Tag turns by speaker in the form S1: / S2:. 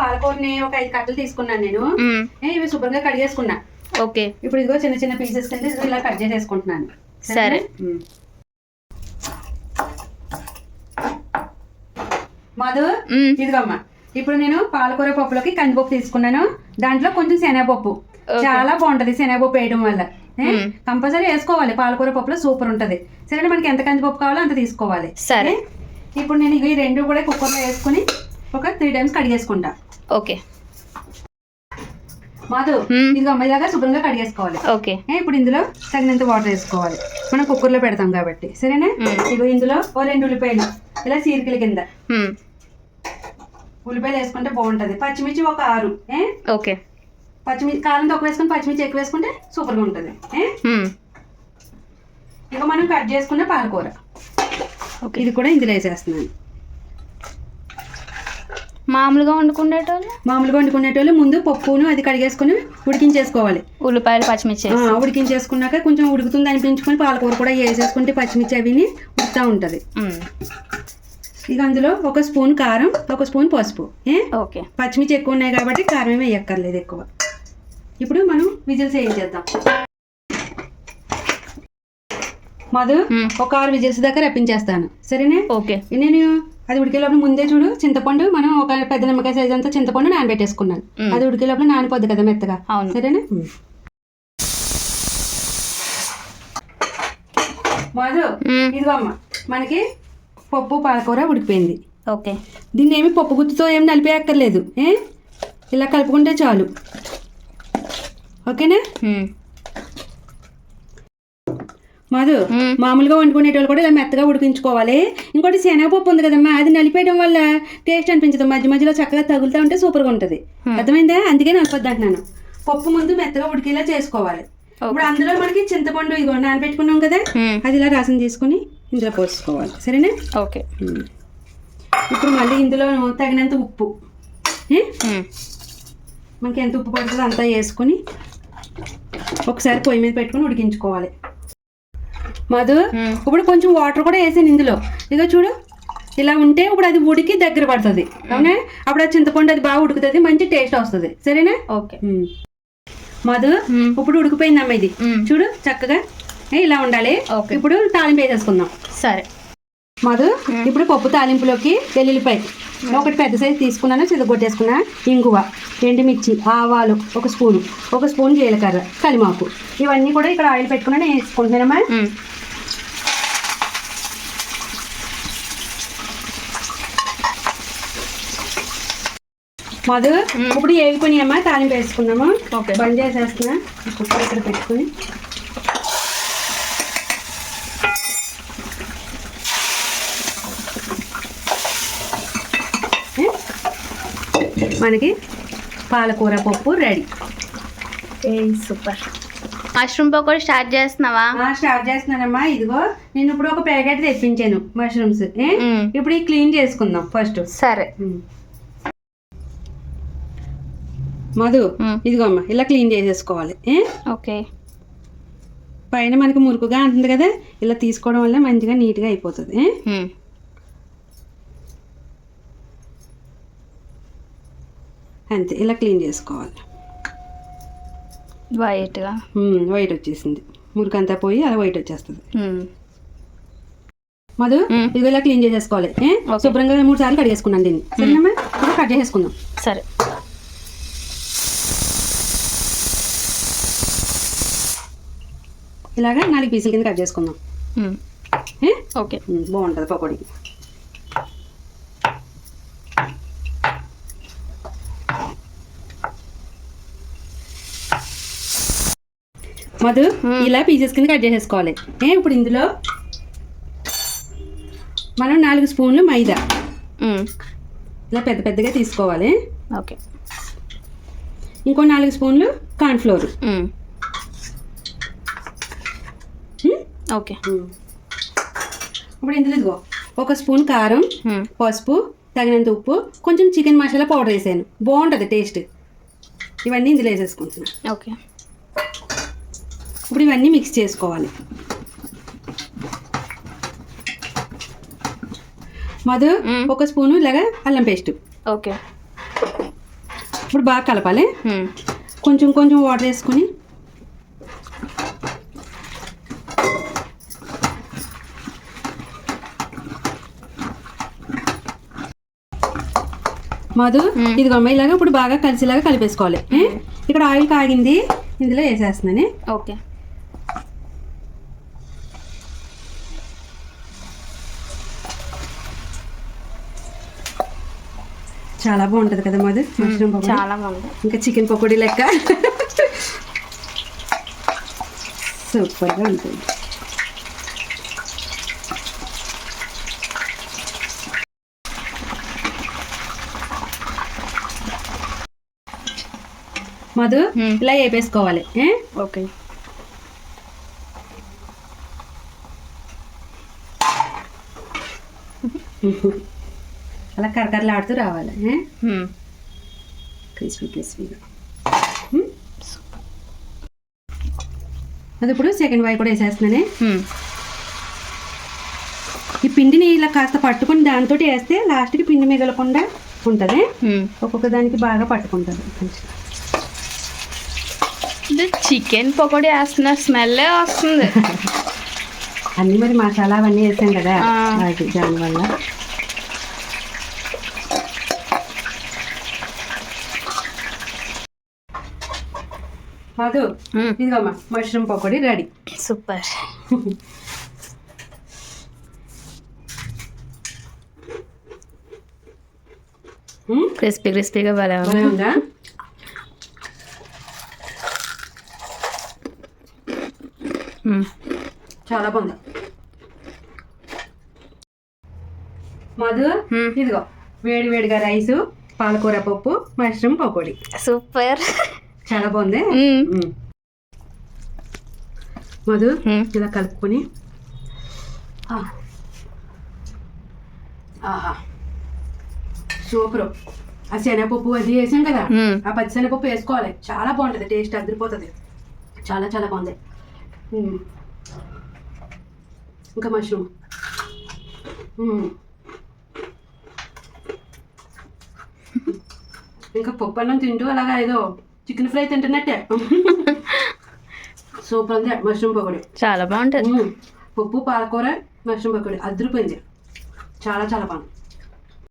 S1: పాలకూరని ఒక ఐదు కట్టలు తీసుకున్నాను నేను. ఇవి శుభ్రంగా కడిగేసుకున్నా.
S2: ఓకే.
S1: ఇప్పుడు ఇదిగో చిన్న చిన్న పీసెస్ కింద ఇలా కట్ చేసేసుకుంటున్నాను.
S2: సరే.
S1: మధు
S2: మ్మ్.
S1: ఇదిగోమ్మా. ఇప్పుడు నేను పాలకూర పప్పులోకి కందిపప్పు తీసుకున్నాను. దాంట్లో కొంచెం శనగపప్పు. చాలా బాగుంటది శనగపప్పు వేయడం వల్ల. కంపల్సరీ వేసుకోవాలి. పాలకూర పప్పులో సూపర్ ఉంటది. సరే మనకి ఎంత కందిపప్పు కావాలో అంత తీసుకోవాలి.
S2: సరే.
S1: ఇప్పుడు నేను ఈ రెండు కూడా కుక్కర్లో వేసుకుని ఒక త్రీ టైమ్స్ కడిగేసుకుంటా.
S2: ఓకే.
S1: మాధు
S2: మ్మ్.
S1: ఇదిగో అమ్మాయిలాగా శుభ్రంగా కడిగేసుకోవాలి
S2: ఓకే.
S1: ఇప్పుడు ఇందులో తగినంత వాటర్ వేసుకోవాలి. మనం కుక్కర్లో పెడతాం కాబట్టి. సరేనా. ఇగో ఇందులో ఓ రెండు ఉల్లిపాయలు. ఇలా చీరికల కింద. ఉల్లిపాయలు వేసుకుంటే బాగుంటది. పచ్చిమిర్చి ఒక ఆరు. ఏ?
S2: ఓకే.
S1: పచ్చిమిర్చి కారం తక్కువ వేసుకుని పచ్చిమిర్చి ఎక్కువ వేసుకుంటే సూపర్గా ఉంటుంది. ఇక మనం కట్ చేసుకున్న పాలకూర.
S2: ఓకే.
S1: ఇది కూడా ఇందులో వేసేస్తున్నాను.
S2: మామూలుగా వండుకునేటోళ్ళు?
S1: మామూలుగా వండుకునేటోళ్ళు ముందు పప్పును అది కడిగేసుకుని ఉడికించేసుకోవాలి.
S2: ఉల్లిపాయలు పచ్చిమిర్చి
S1: ఉడికించేసుకున్నాక కొంచెం ఉడుకుతుంది అనిపించుకొని పాలకూర కూడా వేసేసుకుంటే పచ్చిమిర్చి అవిని ఉడుకుతూ ఉంటుంది. ఇక అందులో ఒక స్పూన్ కారం ఒక స్పూన్ పసుపు ఏ?
S2: ఓకే.
S1: పచ్చిమిర్చి ఎక్కువ ఉన్నాయి కాబట్టి కారం ఏమి వేయక్కర్లేదు ఎక్కువ. ఇప్పుడు మనం విజిల్స్ వేయించేద్దాం మధు. ఒక ఆరు విజిల్స్ దాకా రప్పించేస్తాను. సరేనే?
S2: ఓకే.
S1: నేను అది ఉడికేలోపు ముందే చూడు చింతపండు మనం ఒక పెద్ద నిమ్మకాయ సైజ్ అంతా చింతపండు నానబెట్టేసుకున్నాను. అది ఉడికేలోపు నానిపోద్ది కదా మెత్తగా.
S2: అవును.
S1: సరేనా? మధు. ఇదిగో అమ్మ మనకి పప్పు పాలకూర ఉడికిపోయింది.
S2: ఓకే.
S1: దీన్ని ఏమి పప్పు గుత్తుతో ఏమి నలిపేయక్కర్లేదు ఏ? ఇలా కలుపుకుంటే చాలు. ఓకేనా. మధు
S2: మ్మ్.
S1: మామూలుగా వండుకునేటోళ్ళు కూడా ఇలా మెత్తగా ఉడికించుకోవాలి. ఇంకోటి శనగపప్పు ఉంది కదమ్మా అది నలిపేయడం వల్ల టేస్ట్ అనిపించదు. మధ్య మధ్యలో చక్కగా తగులుతూ ఉంటే సూపర్గా ఉంటుంది. అర్థమైందా? అందుకే నలపొద్దు అంటున్నాను. పప్పు ముందు మెత్తగా ఉడికేలా చేసుకోవాలి. ఇప్పుడు అందులో మనకి చింతపండు ఇదిగో నానబెట్టుకున్నాం కదా. అది ఇలా రసం తీసుకుని ఇందులో పోసుకోవాలి. సరేనా?
S2: ఓకే.
S1: ఇప్పుడు మళ్ళీ ఇందులో తగినంత ఉప్పు. మనకి ఎంత ఉప్పు పడుతుందో అంతా వేసుకొని ఒకసారి పొయ్యి మీద పెట్టుకొని ఉడికించుకోవాలి. మధు. ఇప్పుడు కొంచెం వాటర్ కూడా వేసాను ఇందులో. ఇదో చూడు ఇలా ఉంటే ఇప్పుడు అది ఉడికి దగ్గర పడుతుంది. అవునా? అప్పుడు ఆ చింతపండు అది బాగా ఉడుకుతుంది మంచి టేస్ట్ వస్తుంది. సరేనా?
S2: ఓకే.
S1: మధు. ఇప్పుడు ఉడికిపోయింది అమ్మ ఇది. చూడు చక్కగా ఇలా ఉండాలి. ఇప్పుడు తాలింపు వేసేసుకుందాం.
S2: సరే.
S1: మధు ఇప్పుడు పప్పు తాలింపులోకి వెల్లుల్లిపాయ. ఒకటి పెద్ద సైజు తీసుకున్నాను చితగొట్టేసుకున్నా ఇంగువ ఎండుమిర్చి ఆవాలు ఒక స్పూను. ఒక స్పూన్ జీలకర్ర కలిమాకు. ఇవన్నీ కూడా ఇక్కడ ఆయిల్ పెట్టుకుని నేను వేసుకుంటున్నానమ్మా మధు. ఇప్పుడు ఏగిపోయినాయమ్మా తాలింపు వేసుకున్నాము
S2: ఓకే.
S1: బంద్ చేసేస్తున్నా. కుక్కర్ ఇక్కడ పెట్టుకుని? మనకి పాలకూర పప్పు ready.
S2: Super. Mushroom pakoda start చేస్తున్నావా?
S1: స్టార్ట్ చేస్తున్నానమ్మా. ఇదిగో నేను ఇప్పుడు ఒక ప్యాకెట్ తెప్పించాను మష్రూమ్స్. ఇప్పుడు ఈ క్లీన్ చేసుకుందాం ఫస్ట్.
S2: సరే.
S1: మధు. ఇదిగో అమ్మా ఇలా క్లీన్ చేసేసుకోవాలి?
S2: ఓకే
S1: పైన మనకి మురుకుగా ఉంటుంది కదా ఇలా తీసుకోవడం వల్ల మంచిగా నీట్గా అయిపోతుంది. అంతే ఇలా క్లీన్ చేసుకోవాలి
S2: వైట్గా
S1: వైట్ వచ్చేసింది మురికి అంతా పోయి అలా వైట్ వచ్చేస్తుంది. మధు. ఇదిగో ఇలా క్లీన్ చేసేసుకోవాలి. శుభ్రంగా మూడు సార్లు కడిగేసుకున్నాను దీన్ని సరేనమ్మా కట్ చేసేసుకుందాం
S2: సరే
S1: ఇలాగా నాలుగు పీసుల కింద కట్ చేసుకుందాం?
S2: ఓకే.
S1: బాగుంటుంది పకోడీ. మధు. ఇలా పీసెస్ కింద కట్ చేసేసుకోవాలి. ఏ ఇప్పుడు ఇందులో మనం నాలుగు స్పూన్లు మైదా. ఇలా పెద్ద పెద్దగా తీసుకోవాలి.
S2: ఓకే.
S1: ఇంకో నాలుగు స్పూన్లు కార్న్ఫ్లోర్.
S2: ఓకే.
S1: ఇప్పుడు ఇందులో ఇదిగో ఒక స్పూన్ కారం. పసుపు తగినంత ఉప్పు కొంచెం చికెన్ మసాలా పౌడర్ వేసాను. బాగుంటుంది టేస్ట్. ఇవన్నీ ఇందులో వేసేసుకుంటున్నాను
S2: ఓకే.
S1: ఇప్పుడు ఇవన్నీ మిక్స్ చేసుకోవాలి. మధు. ఒక స్పూను ఇలాగా అల్లం పేస్ట్.
S2: ఓకే.
S1: ఇప్పుడు బాగా కలపాలి. కొంచెం కొంచెం వాటర్ వేసుకొని మధు. ఇది ఇలాగా ఇప్పుడు బాగా కలిసేలాగా కలిపేసుకోవాలి? ఇక్కడ ఆయిల్ కాగింది ఇందులో వేసేస్తున్నాను.
S2: ఓకే.
S1: చాలా బాగుంటది కదా మధు? మష్రూమ్ పకోడీ?
S2: చాలా బాగుంది.
S1: ఇంకా చికెన్ పకోడీ లెక్క. సూపర్గా ఉంటుంది. మధు. ఇలా వేపేసుకోవాలి?
S2: ఓకే
S1: అలా కరకరలాడుతూ రావాలి. క్రిస్పీ క్రిస్పీగా? అది ఇప్పుడు సెకండ్ వై కూడా వేసేస్తున్నానే. ఈ పిండిని ఇలా కాస్త పట్టుకుని దాంతో వేస్తే లాస్ట్కి పిండి మిగలకుండా ఉంటుంది. ఒక్కొక్క దానికి బాగా పట్టుకుంటుంది
S2: చికెన్ పకోడీ వేస్తున్న స్మెల్లే వస్తుంది.
S1: అన్నీ మరి మసాలా అవన్నీ వేసాం కదా. వాటి దానివల్ల మధు
S2: మ్మ్.
S1: ఇదిగోమ్మా mushroom pakoda ready.
S2: Super. Crispy క్రిస్పీగా
S1: బాగా ఉందా? చాలా బాగుంది మధు. ఇదిగో వేడి వేడిగా రైసు పాలకూర పప్పు మష్రూమ్ పకోడీ
S2: సూపర్
S1: చాలా బాగుంది. మధు. ఇలా కలుపుకొని. ఆహా సూపర్ ఆ శనగపప్పు అది వేసాం కదా. ఆ పచ్చి శనగపప్పు వేసుకోవాలి చాలా బాగుంటుంది టేస్ట్ అదిరిపోతుంది చాలా చాలా బాగుంది. ఇంకా మష్రూమ్. ఇంకా పప్పు అన్నం తింటూ అలాగా ఏదో చికెన్ ఫ్రై తింటున్నట్టే. సూపర్ ఉంది మష్రూమ్ పకోడీ.
S2: చాలా బాగుంటుంది.
S1: పప్పు పాలకూర మష్రూమ్ పకోడీ. అదిరిపోయింది చాలా చాలా బాగుంది.